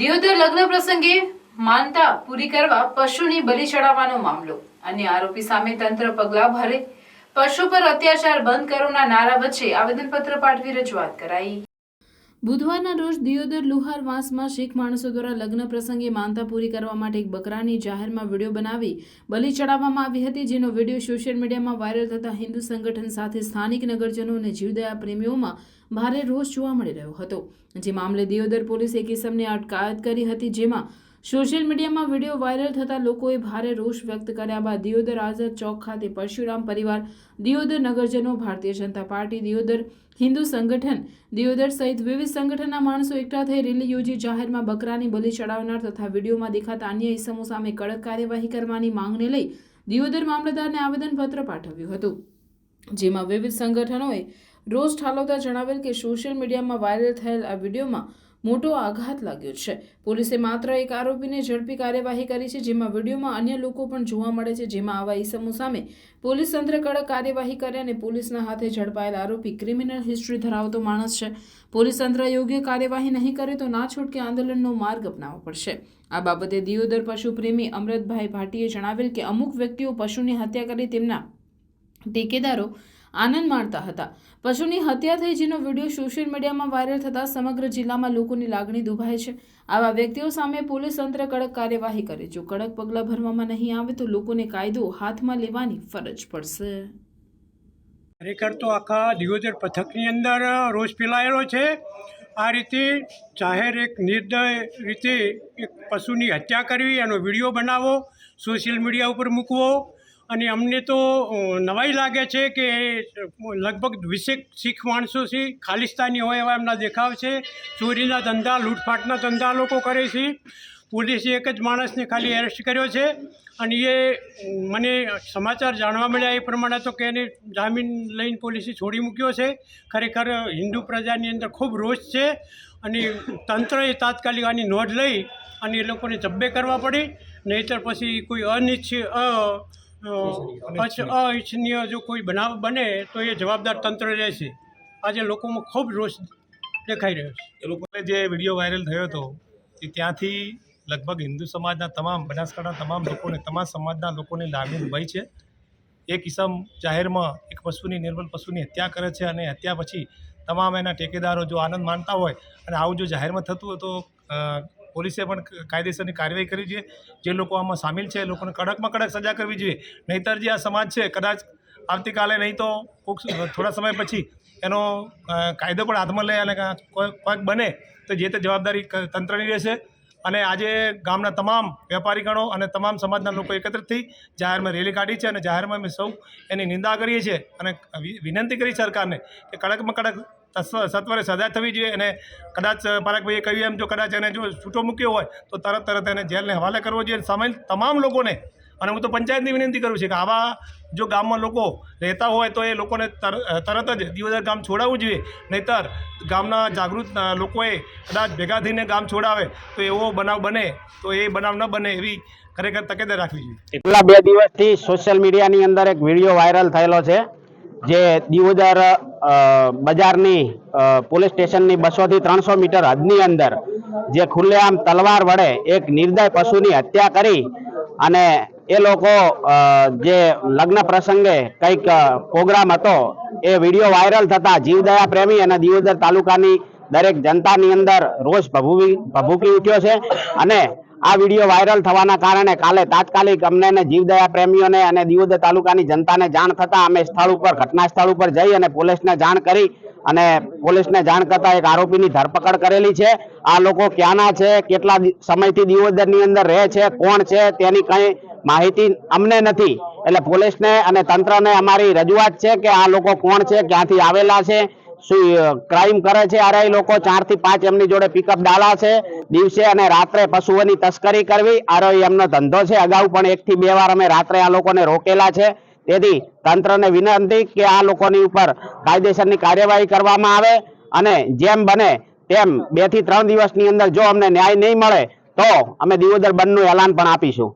દિયોદર લગ્ન પ્રસંગે માનતા પૂરી કરવા પશુની બલિ ચડાવવાનો મામલો. અને આરોપી સામે તંત્ર પગલાં ભરે. પશુ પર અત્યાચાર બંધ કરોના નારા વચ્ચે આવેદનપત્ર પાઠવી રજૂઆત કરાઈ. બુધવારના રોજ દિયોદર લુહાર વાંસમાં શીખ માણસો દ્વારા લગ્ન પ્રસંગે માનતા પૂરી કરવા માટે એક બકરાની જાહેરમાં વીડિયો બનાવી બલિ ચડાવવામાં આવી હતી, જેનો વીડિયો સોશિયલ મીડિયામાં વાયરલ થતા હિન્દુ સંગઠન સાથે સ્થાનિક નગરજનો અને જીવદયા પ્રેમીઓમાં ભારે રોષ જોવા મળી રહ્યો હતો. જે મામલે દિયોદર પોલીસે કિસમની અટકાયત કરી હતી, જેમાં સોશિયલ મીડિયામાં વીડિયો વાયરલ થતા લોકોએ ભારે રોષ વ્યક્ત કર્યા બાદ દિયોદર આઝાદ ચોક ખાતે પરશુરામ પરિવાર, દિયોદર નગરજનો, ભારતીય જનતા પાર્ટી, દિયોદર હિન્દુ સંગઠન, દિયોદર સહિત વિવિધ સંગઠનના માણસો એકઠા થઈ રેલી યોજી જાહેરમાં બકરાની બલિ ચડાવનાર તથા વિડીયોમાં દેખાતા અન્ય ઇસમો સામે કડક કાર્યવાહી કરવાની માંગને લઈ દિયોદર મામલતદારને આવેદનપત્ર પાઠવ્યું હતું. જેમાં વિવિધ સંગઠનોએ રોષ ઠાલવતા જણાવેલ કે સોશિયલ મીડિયામાં વાયરલ થયેલ આ વિડીયોમાં મોટો આઘાત લાગ્યો છે. પોલીસે માત્ર એક આરોપીને ઝડપી કાર્યવાહી કરી છે, જેમાં વિડીયોમાં અન્ય લોકો પણ જોવા મળે છે, જેમાં આવા ઈસમો સામે પોલીસ તંત્ર કડક કાર્યવાહી કરે અને પોલીસના હાથે ઝડપાયેલ આરોપી ક્રિમિનલ હિસ્ટ્રી ધરાવતો માણસ છે. પોલીસ તંત્ર યોગ્ય કાર્યવાહી નહીં કરે તો ના છૂટકે આંદોલનનો માર્ગ અપનાવવો પડશે. આ બાબતે દિયોદર પશુ પ્રેમી અમૃતભાઈ ભાટીએ જણાવેલ કે અમુક વ્યક્તિઓ પશુની હત્યા કરી તેમના ટેકેદારો આનંદ માણતા હતા. પશુની હત્યા થઈ જેનો વીડિયો સોશિયલ મીડિયામાં વાયરલ થતા સમગ્ર જિલ્લામાં લોકોની લાગણી દુભાય છે. આવા વ્યક્તિઓ સામે પોલીસ તંત્ર કડક કાર્યવાહી કરે. જો કડક પગલાં ભરવામાં નહીં આવે તો લોકોને કાયદો હાથમાં લેવાની ફરજ પડશે. ખરેખર તો આખા દિયોદર પથકની અંદર રોષ ફેલાયેલો છે. આ રીતે જાહેર એક નિર્દય રીતે એક પશુની હત્યા કરવી, એનો વીડિયો બનાવો, સોશિયલ મીડિયા ઉપર મૂકવો અને અમને તો નવાઈ લાગે છે કે લગભગ વીસેક શીખ માણસો છે ખાલિસ્તાની હોય એવા એમના દેખાવ છે. ચોરીના ધંધા, લૂંટફાટના ધંધા લોકો કરે છે. પોલીસે એક જ માણસને ખાલી એરેસ્ટ કર્યો છે. અને એ, મને સમાચાર જાણવા મળ્યા એ પ્રમાણે તો કે એને જામીન લઈને પોલીસે છોડી મૂક્યો છે. ખરેખર હિન્દુ પ્રજાની અંદર ખૂબ રોષ છે અને તંત્રએ તાત્કાલિક આની નોંધ લઈ અને એ લોકોને જબ્બે કરવા પડી. નહીંતર પછી કોઈ અનિચ્છ અ અ- અનિચ્છનીય જો કોઈ બનાવ બને તો એ જવાબદાર તંત્ર રહેશે. આજે લોકોમાં ખૂબ રોષ દેખાઈ રહ્યો છે. એ લોકોને જે વીડિયો વાયરલ થયો હતો એ ત્યાંથી લગભગ હિન્દુ સમાજના તમામ બનાસકાંઠા તમામ લોકોને તમામ સમાજના લોકોની લાગણી દુભાઈ છે. એક કિસમ જાહેરમાં એક પશુની નિર્મલ પશુની હત્યા કરે છે અને હત્યા પછી તમામ એના ટેકેદારો જો આનંદ માનતા હોય અને આવું જો જાહેરમાં થતું હોય તો પોલીસે પણ કાયદેસરની કાર્યવાહી કરવી જોઈએ જે લોકો આમાં સામેલ છે, એ લોકોને કડકમાં કડક સજા કરવી જોઈએ. નહીંતર જે આ સમાજ છે, કદાચ આવતીકાલે નહીં તો કોઈક થોડા સમય પછી એનો કાયદો પણ હાથમાં લે અને કોઈક બને તો જે તે જવાબદારી તંત્રની રહેશે. અને આજે ગામના તમામ વેપારીગણો અને તમામ સમાજના લોકો એકત્રિત થઈ જાહેરમાં રેલી કાઢી છે અને જાહેરમાં અમે સૌ એની નિંદા કરીએ છીએ અને વિનંતી કરી સરકારને કે કડકમાં કડક સત્વરે સજા થવી જોઈએ અને કદાચ પારકભાઈએ કહ્યું એમ જો કદાચ એને જો છૂટો મૂક્યો હોય તો તરત તરત એને જેલને હવાલે કરવો જોઈએ સામેલ તમામ લોકોને અને હું તો પંચાયતની વિનંતી કરું છું કે આવા જો ગામમાં લોકો રહેતા હોય તો એ લોકોને તર- તરત જ દિવદર ગામ છોડાવવું જોઈએ. નહીંતર ગામના જાગૃત લોકોએ કદાચ ભેગા થઈને ગામ છોડાવે તો એવો બનાવ બને તો એ બનાવ ન બને એવી ખરેખર તકેદારી રાખવી જોઈએ. એટલા બે દિવસથી સોશિયલ મીડિયાની અંદર એક વીડિયો વાયરલ થયેલો છે જે દિયોદર અ, બજારની પોલીસ સ્ટેશનની બસોથી ત્રણસો મીટર હદની અંદર જે ખુલ્લેઆમ તલવાર વડે એક નિર્દય પશુની હત્યા કરી અને એ લોકો જે લગ્ન પ્રસંગે કંઈક પ્રોગ્રામ હતો, એ વીડિયો વાયરલ થતા જીવદયા પ્રેમી અને દિયોદર તાલુકાની દરેક જનતાની અંદર રોષ ભભૂવી, ભભૂકી ઉઠ્યો છે અને આ વીડિયો વાયરલ થવાના કારણે કાલે તાત્કાલિક અમને જીવદયા પ્રેમીઓને અને દિયોદર તાલુકાની જનતાને જાણ થતા અમે સ્થળ ઉપર ઘટના સ્થળ ઉપર જઈ અને પોલીસને જાણ કરી અને પોલીસને જાણ કરતા એક આરોપીની ધરપકડ કરેલી છે. આ લોકો ક્યાંના છે, કેટલા સમયથી દિયોદરની અંદર રહે છે, કોણ છે, તેની કંઈ માહિતી અમને નથી. એટલે પોલીસને અને તંત્રને અમારી રજૂઆત છે કે આ લોકો કોણ છે, ક્યાંથી આવેલા છે ક્રાઇમ કરે છે? અરે લોકો ચારથી પાંચ એમની જોડે પિકઅપ ડાલા છે. દિવસે અને રાત્રે પશુઓની તસ્કરી કરવી. આરો એમનો ધંધો છે. અગાઉ પણ એક થી બે વાર અમે રાત્રે આ લોકોને રોકેલા છે. તેથી તંત્રને વિનંતી કે આ લોકોની ઉપર કાયદેસરની કાર્યવાહી કરવામાં આવે અને જેમ બને તેમ બેથી ત્રણ દિવસની અંદર જો અમને ન્યાય નહીં મળે તો અમે દિવોદર બંધનું એલાન પણ આપીશું.